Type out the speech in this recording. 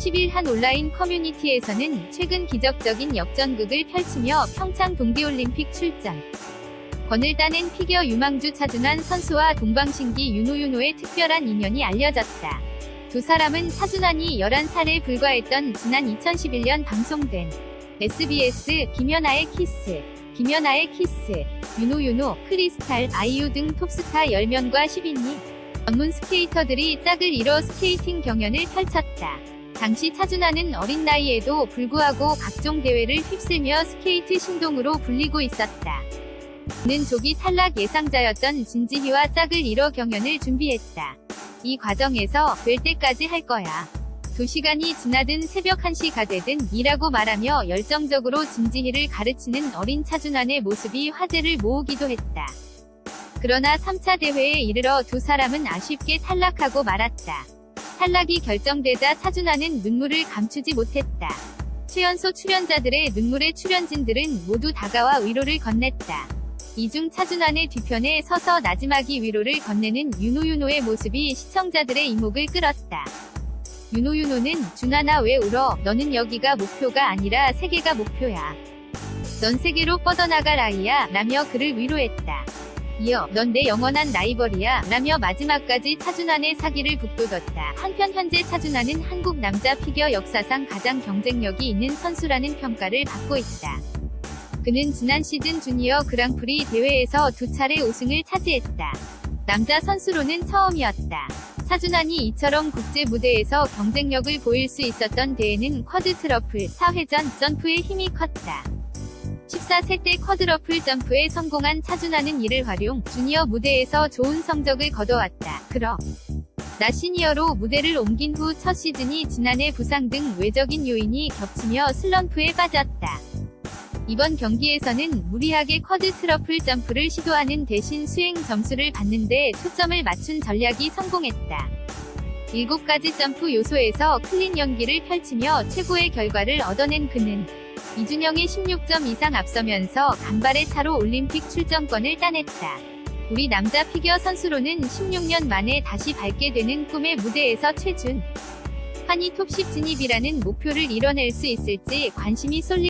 10일 한 온라인 커뮤니티에서는 최근 기적적인 역전극을 펼치며 평창 동계올림픽 출전. 권을 따낸 피겨 유망주 차준환 선수와 동방신기 윤호윤호의 특별한 인연이 알려졌다. 두 사람은 차준환이 11살에 불과했던 지난 2011년 방송된 SBS 김연아의 키스, 김연아의 키스, 윤호윤호, 크리스탈, 아이유 등 톱스타 10명과 10인이 전문 스케이터들이 짝을 이뤄 스케이팅 경연을 펼쳤다. 당시 차준환은 어린 나이에도 불구하고 각종 대회를 휩쓸며 스케이트 신동으로 불리고 있었다. 그는 조기 탈락 예상자였던 진지희와 짝을 이뤄 경연을 준비했다. 이 과정에서 될 때까지 할 거야. 두 시간이 지나든 새벽 1시가 되든 이라고 말하며 열정적으로 진지희를 가르치는 어린 차준환의 모습이 화제를 모으기도 했다. 그러나 3차 대회에 이르러 두 사람은 아쉽게 탈락하고 말았다. 탈락이 결정되자 차준환은 눈물을 감추지 못했다. 최연소 출연자들의 눈물의 출연진들은 모두 다가와 위로를 건넸다. 이중 차준환의 뒤편에 서서 나지막이 위로를 건네는 윤호윤호의 모습이 시청자들의 이목을 끌었다. 윤호윤호는 준환아 왜 울어 너는 여기가 목표가 아니라 세계가 목표야. 넌 세계로 뻗어나갈 아이야 라며 그를 위로했다. 이어 넌 내 영원한 라이벌이야 라며 마지막까지 차준환의 사기를 북돋웠다. 한편 현재 차준환은 한국 남자 피겨 역사상 가장 경쟁력이 있는 선수라는 평가를 받고 있다. 그는 지난 시즌 주니어 그랑프리 대회에서 두 차례 우승을 차지했다. 남자 선수로는 처음이었다. 차준환이 이처럼 국제 무대에서 경쟁력을 보일 수 있었던 대회는 쿼드 트러플 4회전 점프에 힘이 컸다. 14세 때 쿼드러플 점프에 성공한 차준환은 이를 활용 주니어 무대에서 좋은 성적을 거둬왔다. 그러 나 시니어로 무대를 옮긴 후 첫 시즌이 지난해 부상 등 외적인 요인이 겹치며 슬럼프에 빠졌다. 이번 경기에서는 무리하게 쿼드 트러플 점프를 시도하는 대신 수행 점수를 받는데 초점을 맞춘 전략이 성공했다. 7가지 점프 요소에서 클린 연기를 펼치며 최고의 결과를 얻어낸 그는 이준영의 16점 이상 앞서면서 간발의 차로 올림픽 출전권을 따냈다. 우리 남자 피겨 선수로는 16년 만에 다시 밟게 되는 꿈의 무대에서 최준 환희 톱10 진입이라는 목표를 이뤄낼 수 있을지 관심이 쏠릴